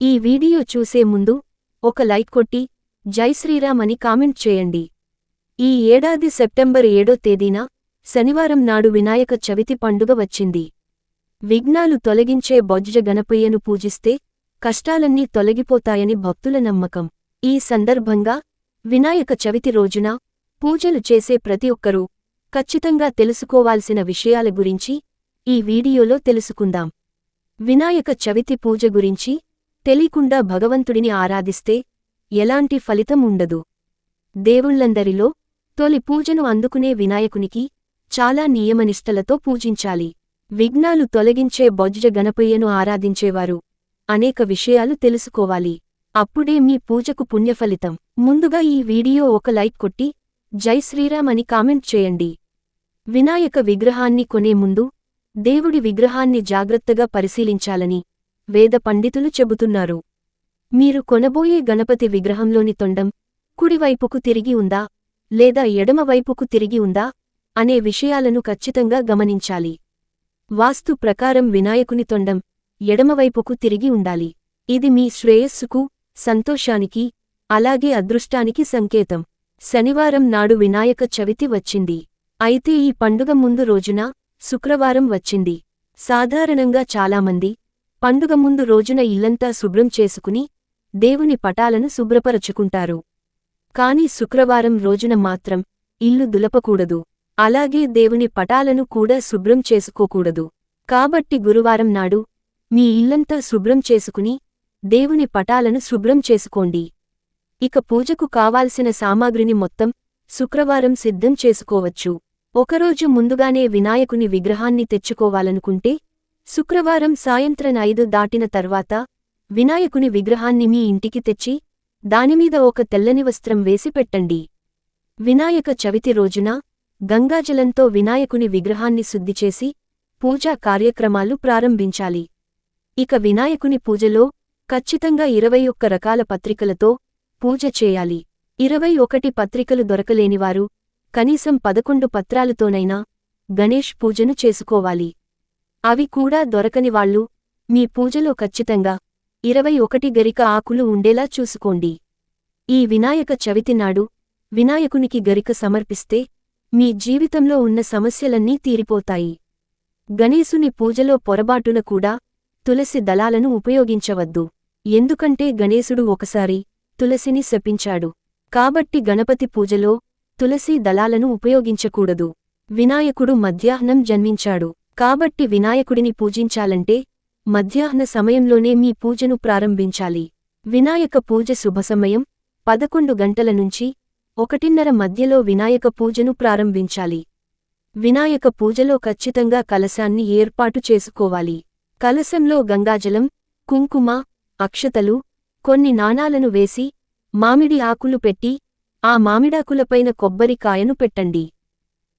ఈ వీడియో చూసే ముందు ఒక లైక్ కొట్టి జై శ్రీరామ్ అని కామెంట్ చేయండి. ఈ ఏడాది సెప్టెంబర్ ఏడో తేదీన శనివారం నాడు వినాయక చవితి పండుగ వచ్చింది. విఘ్నాలు తొలగించే బొజ్జ గణపయ్యను పూజిస్తే కష్టాలన్నీ తొలగిపోతాయని భక్తుల నమ్మకం. ఈ సందర్భంగా వినాయక చవితి రోజున పూజలు చేసే ప్రతి ఒక్కరూ ఖచ్చితంగా తెలుసుకోవాల్సిన విషయాల గురించి ఈ వీడియోలో తెలుసుకుందాం. వినాయక చవితి పూజ గురించి తెలియకుండా భగవంతుడిని ఆరాధిస్తే ఎలాంటి ఫలితం ఉండదు. దేవుళ్ళందరిలో తొలి పూజను అందుకునే వినాయకునికి చాలా నియమనిష్టలతో పూజించాలి. విఘ్నాలు తొలగించే బొజ్జ గణపయ్యను ఆరాధించేవారు అనేక విషయాలు తెలుసుకోవాలి. అప్పుడే మీ పూజకు పుణ్యఫలితం. ముందుగా ఈ వీడియో ఒక లైక్ కొట్టి జై శ్రీరామ్ అని కామెంట్ చేయండి. వినాయక విగ్రహాన్ని కొనే ముందు దేవుడి విగ్రహాన్ని జాగ్రత్తగా పరిశీలించాలని వేద పండితులు చెబుతున్నారు. మీరు కొనబోయే గణపతి విగ్రహంలోని తొండం కుడివైపుకు తిరిగి ఉందా? లేదా ఎడమవైపుకు తిరిగి ఉందా? అనే విషయాలను ఖచ్చితంగా గమనించాలి. వాస్తు ప్రకారం వినాయకుని తొండం ఎడమవైపుకు తిరిగి ఉండాలి. ఇది మీ శ్రేయస్సుకు సంతోషానికి అలాగే అదృష్టానికి సంకేతం. శనివారం నాడు వినాయక చవితి వచ్చింది. అయితే ఈ పండుగ ముందు రోజున శుక్రవారం వచ్చింది. సాధారణంగా చాలామంది పండుగ ముందు రోజున ఇల్లంతా శుభ్రం చేసుకుని దేవుని పటాలను శుభ్రపరచుకుంటారు. కాని శుక్రవారం రోజున మాత్రం ఇల్లు దులపకూడదు. అలాగే దేవుని పటాలను కూడా శుభ్రం చేసుకోకూడదు. కాబట్టి గురువారం నాడు మీ ఇల్లంతా శుభ్రం చేసుకుని దేవుని పటాలను శుభ్రం చేసుకోండి. ఇక పూజకు కావాల్సిన సామాగ్రిని మొత్తం శుక్రవారం సిద్ధం చేసుకోవచ్చు. ఒకరోజు ముందుగానే వినాయకుని విగ్రహాన్ని తెచ్చుకోవాలనుకుంటే శుక్రవారం సాయంత్రం ఐదు దాటిన తర్వాత వినాయకుని విగ్రహాన్ని మీ ఇంటికి తెచ్చి దానిమీద ఒక తెల్లని వస్త్రం వేసి పెట్టండి. వినాయక చవితి రోజున గంగాజలంతో వినాయకుని విగ్రహాన్ని శుద్ధిచేసి పూజా కార్యక్రమాలు ప్రారంభించాలి. ఇక వినాయకుని పూజలో ఖచ్చితంగా ఇరవై ఒక్క రకాల పత్రికలతో పూజ చేయాలి. ఇరవై ఒకటి పత్రికలు దొరకలేనివారు కనీసం పదకొండు పత్రాలతోనైనా గణేష్ పూజను చేసుకోవాలి. అవి కూడా దొరకని వాళ్ళు మీ పూజలో ఖచ్చితంగా ఇరవై ఒకటి గరిక ఆకులు ఉండేలా చూసుకోండి. ఈ వినాయక చవితి నాడు వినాయకునికి గరిక సమర్పిస్తే మీ జీవితంలో ఉన్న సమస్యలన్నీ తీరిపోతాయి. గణేశుని పూజలో పొరబాటున కూడా తులసి దళాలను ఉపయోగించవద్దు. ఎందుకంటే గణేశుడు ఒకసారి తులసిని శపించాడు. కాబట్టి గణపతి పూజలో తులసి దళాలను ఉపయోగించకూడదు. వినాయకుడు మధ్యాహ్నం జన్మించాడు. కాబట్టి వినాయకుడిని పూజించాలంటే మధ్యాహ్న సమయంలోనే మీ పూజను ప్రారంభించాలి. వినాయక పూజ శుభసమయం పదకొండు గంటల నుంచి ఒకటిన్నర మధ్యలో వినాయక పూజను ప్రారంభించాలి. వినాయక పూజలో ఖచ్చితంగా కలశాన్ని ఏర్పాటు చేసుకోవాలి. కలశంలో గంగాజలం కుంకుమ అక్షతలు కొన్ని నాణాలను వేసి మామిడి ఆకులు పెట్టి ఆ మామిడాకులపైన కొబ్బరికాయను పెట్టండి.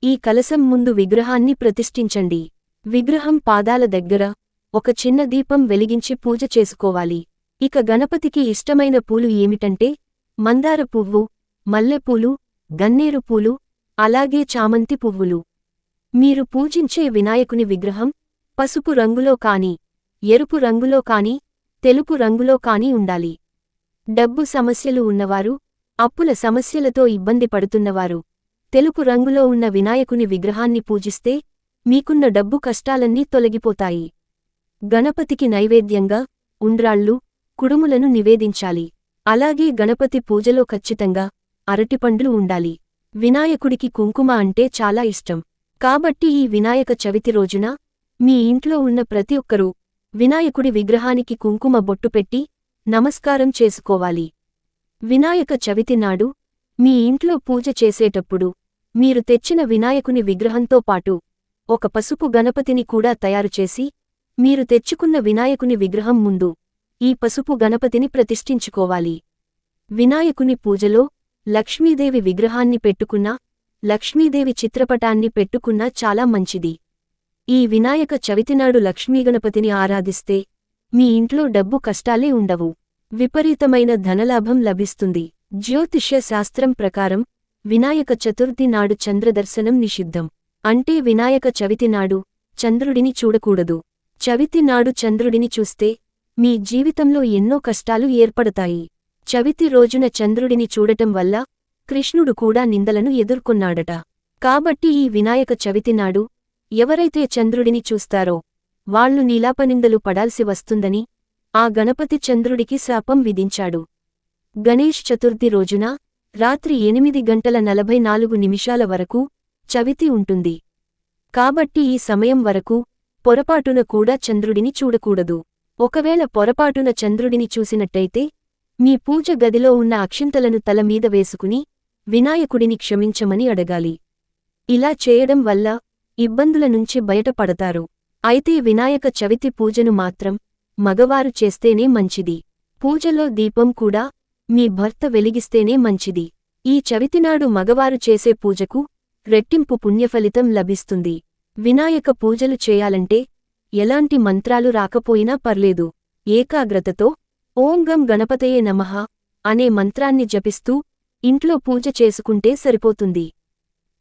ఈ కలశం ముందు విగ్రహాన్ని ప్రతిష్ఠించండి. విగ్రహం పాదాల దగ్గర ఒక చిన్న దీపం వెలిగించి పూజ చేసుకోవాలి. ఇక గణపతికి ఇష్టమైన పూలు ఏమిటంటే మందార పువ్వు మల్లెపూలు గన్నేరు పూలు అలాగే చామంతి పువ్వులు. మీరు పూజించే వినాయకుని విగ్రహం పసుపు రంగులో కాని ఎరుపు రంగులో కాని తెలుపు రంగులో కాని ఉండాలి. డబ్బు సమస్యలు ఉన్నవారు అప్పుల సమస్యలతో ఇబ్బంది పడుతున్నవారు తెలుపు రంగులో ఉన్న వినాయకుని విగ్రహాన్ని పూజిస్తే మీకున్న డబ్బు కష్టాలన్నీ తొలగిపోతాయి. గణపతికి నైవేద్యంగా ఉండ్రాళ్ళు కుడుములను నివేదించాలి. అలాగే గణపతి పూజలో ఖచ్చితంగా అరటిపండ్లు ఉండాలి. వినాయకుడికి కుంకుమ అంటే చాలా ఇష్టం. కాబట్టి ఈ వినాయక చవితి రోజున మీ ఇంట్లో ఉన్న ప్రతి ఒక్కరూ వినాయకుడి విగ్రహానికి కుంకుమ బొట్టు పెట్టి నమస్కారం చేసుకోవాలి. వినాయక చవితి నాడు మీ ఇంట్లో పూజ చేసేటప్పుడు మీరు తెచ్చిన వినాయకుని విగ్రహంతో పాటు ఒక పసుపు గణపతిని కూడా తయారుచేసి మీరు తెచ్చుకున్న వినాయకుని విగ్రహం ముందు ఈ పసుపు గణపతిని ప్రతిష్ఠించుకోవాలి. వినాయకుని పూజలో లక్ష్మీదేవి విగ్రహాన్ని పెట్టుకున్నా లక్ష్మీదేవి చిత్రపటాన్ని పెట్టుకున్నా చాలా మంచిది. ఈ వినాయక చవితినాడు లక్ష్మీగణపతిని ఆరాధిస్తే మీ ఇంట్లో డబ్బు కష్టాలే ఉండవు. విపరీతమైన ధనలాభం లభిస్తుంది. జ్యోతిష్య శాస్త్రం ప్రకారం వినాయక చతుర్థి నాడు చంద్రదర్శనం నిషిద్ధం. అంటే వినాయక చవితి నాడు చంద్రుడిని చూడకూడదు. చవితి నాడు చంద్రుడిని చూస్తే మీ జీవితంలో ఎన్నో కష్టాలు ఏర్పడతాయి. చవితి రోజున చంద్రుడిని చూడటం వల్ల కృష్ణుడు కూడా నిందలను ఎదుర్కొన్నాడట. కాబట్టి ఈ వినాయక చవితి నాడు ఎవరైతే చంద్రుడిని చూస్తారో వాళ్ళు నీలాపనిందలు పడాల్సి వస్తుందని ఆ గణపతి చంద్రుడికి శాపం విధించాడు. గణేష్ చతుర్థి రోజున రాత్రి ఎనిమిది గంటల నలభై నాలుగు నిమిషాల వరకు చవితి ఉంటుంది. కాబట్టి ఈ సమయం వరకు పొరపాటున కూడా చంద్రుడిని చూడకూడదు. ఒకవేళ పొరపాటున చంద్రుడిని చూసినట్టయితే మీ పూజ గదిలో ఉన్న అక్షింతలను తలమీద వేసుకుని వినాయకుడిని క్షమించమని అడగాలి. ఇలా చేయడం వల్ల ఇబ్బందుల నుంచి బయటపడతారు. అయితే వినాయక చవితి పూజను మాత్రం మగవారు చేస్తేనే మంచిది. పూజలో దీపం కూడా మీ భర్త వెలిగిస్తేనే మంచిది. ఈ చవితినాడు మగవారు చేసే పూజకు రెట్టింపు పుణ్యఫలితం లభిస్తుంది. వినాయక పూజలు చేయాలంటే ఎలాంటి మంత్రాలు రాకపోయినా పర్లేదు. ఏకాగ్రతతో ఓం గం గణపతయే నమః అనే మంత్రాన్ని జపిస్తూ ఇంట్లో పూజ చేసుకుంటే సరిపోతుంది.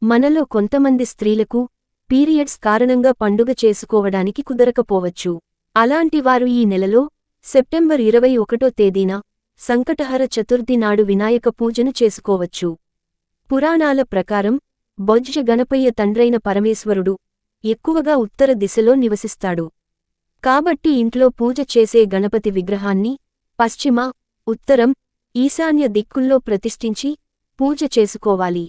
మనలో కొంతమంది స్త్రీలకు పీరియడ్స్ కారణంగా పండుగ చేసుకోవడానికి కుదరకపోవచ్చు. అలాంటివారు ఈ నెలలో సెప్టెంబర్ ఇరవై ఒకటో తేదీన సంకటహర చతుర్థి నాడు వినాయక పూజను చేసుకోవచ్చు. పురాణాల ప్రకారం బొజ్జ గణపయ్య తండ్రైన పరమేశ్వరుడు ఎక్కువగా ఉత్తర దిశలో నివసిస్తాడు. కాబట్టి ఇంట్లో పూజ చేసే గణపతి విగ్రహాన్ని పశ్చిమ ఉత్తరం ఈశాన్య దిక్కుల్లో ప్రతిష్ఠించి పూజ చేసుకోవాలి.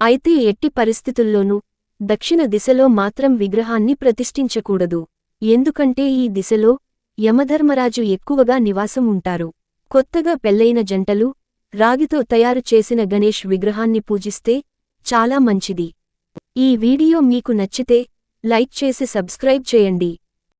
అయితే ఎట్టి పరిస్థితుల్లోనూ దక్షిణ దిశలో మాత్రం విగ్రహాన్ని ప్రతిష్ఠించకూడదు. ఎందుకంటే ఈ దిశలో యమధర్మరాజు ఎక్కువగా నివాసం ఉంటారు. కొత్తగా పెళ్ళైన జంటలు రాగితో తయారు చేసిన గణేష్ విగ్రహాన్ని పూజిస్తే చాలా మంచిది. ఈ వీడియో మీకు నచ్చితే లైక్ చేసి సబ్స్క్రైబ్ చేయండి.